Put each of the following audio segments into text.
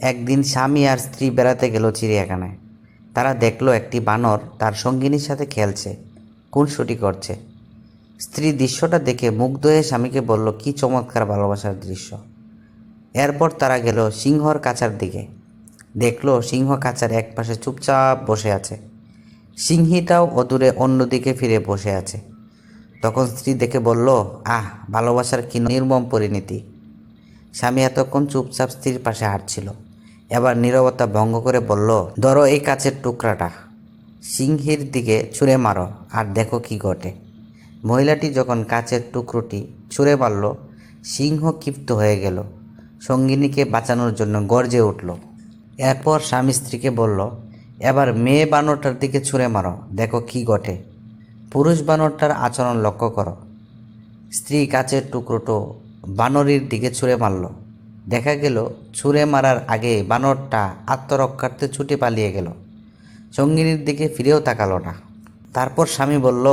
একদিন স্বামী আর স্ত্রী বেড়াতে গেল চিড়িয়াখানায়। তারা দেখল একটি বানর তার সঙ্গিনীর সাথে খেলছে, খুনসুটি করছে। স্ত্রী দৃশ্যটা দেখে মুগ্ধ হয়ে স্বামীকে বলল, কি চমৎকার ভালোবাসার দৃশ্য। এরপর তারা গেল সিংহর কাছার দিকে। দেখল সিংহ কাছার এক পাশে চুপচাপ বসে আছে। সিংহীটাও অদূরে অন্যদিকে ফিরে বসে আছে। তখন স্ত্রী দেখে বলল, আহ, ভালোবাসার কি নির্মম পরিণতি। স্বামী এতক্ষণ চুপচাপ স্ত্রীর পাশে হাঁটছিল। এবার নীরবতা ভঙ্গ করে বলল, ধরো এই কাছের টুকরাটা। সিংহীর দিকে ছুঁড়ে মারো আর দেখো কি ঘটে। মহিলাটি যখন কাচের টুকরোটি ছুঁড়ে মারল, সিংহ ক্ষিপ্ত হয়ে গেল। সঙ্গিনীকে বাঁচানোর জন্য গর্জে উঠল। এরপর স্বামী স্ত্রীকে বলল, এবার মেয়ে বানরটার দিকে ছুঁড়ে মারো, দেখো কি ঘটে। পুরুষ বানরটার আচরণ লক্ষ্য করো। স্ত্রী কাচের টুকরোটো বানরের দিকে ছুঁড়ে মারল। দেখা গেল, ছুঁড়ে মারার আগে বানরটা আত্মরক্ষার্থে ছুটে পালিয়ে গেল। সঙ্গিনীর দিকে ফিরেও তাকালো না। তারপর স্বামী বলল,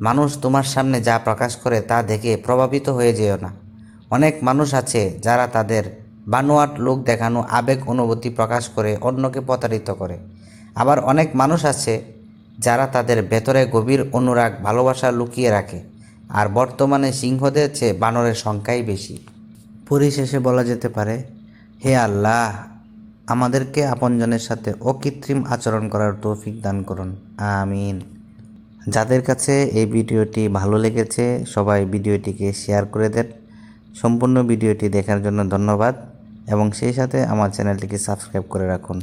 মানুষ তোমার সামনে যা প্রকাশ করে তা দেখে প্রভাবিত হয়ে যেও না। অনেক মানুষ আছে যারা তাদের বানোয়াট লোক দেখানো আবেগ অনুভূতি প্রকাশ করে অন্যকে প্রতারিত করে। আবার অনেক মানুষ আছে যারা তাদের ভেতরে গভীর অনুরাগ, ভালোবাসা লুকিয়ে রাখে। আর বর্তমানে সিংহদের চেয়ে বানরের সংখ্যাই বেশি। পরিশেষে বলা যেতে পারে, হে আল্লাহ, আমাদেরকে আপনজনের সাথে অকৃত্রিম আচরণ করার তৌফিক দান করুন। আমিন। যাদের কাছে এই ভিডিওটি ভালো লেগেছে, সবাই ভিডিওটিকে শেয়ার করে দেন। সম্পূর্ণ ভিডিওটি দেখার জন্য ধন্যবাদ এবং সেই সাথে আমার চ্যানেলটিকে সাবস্ক্রাইব করে রাখুন।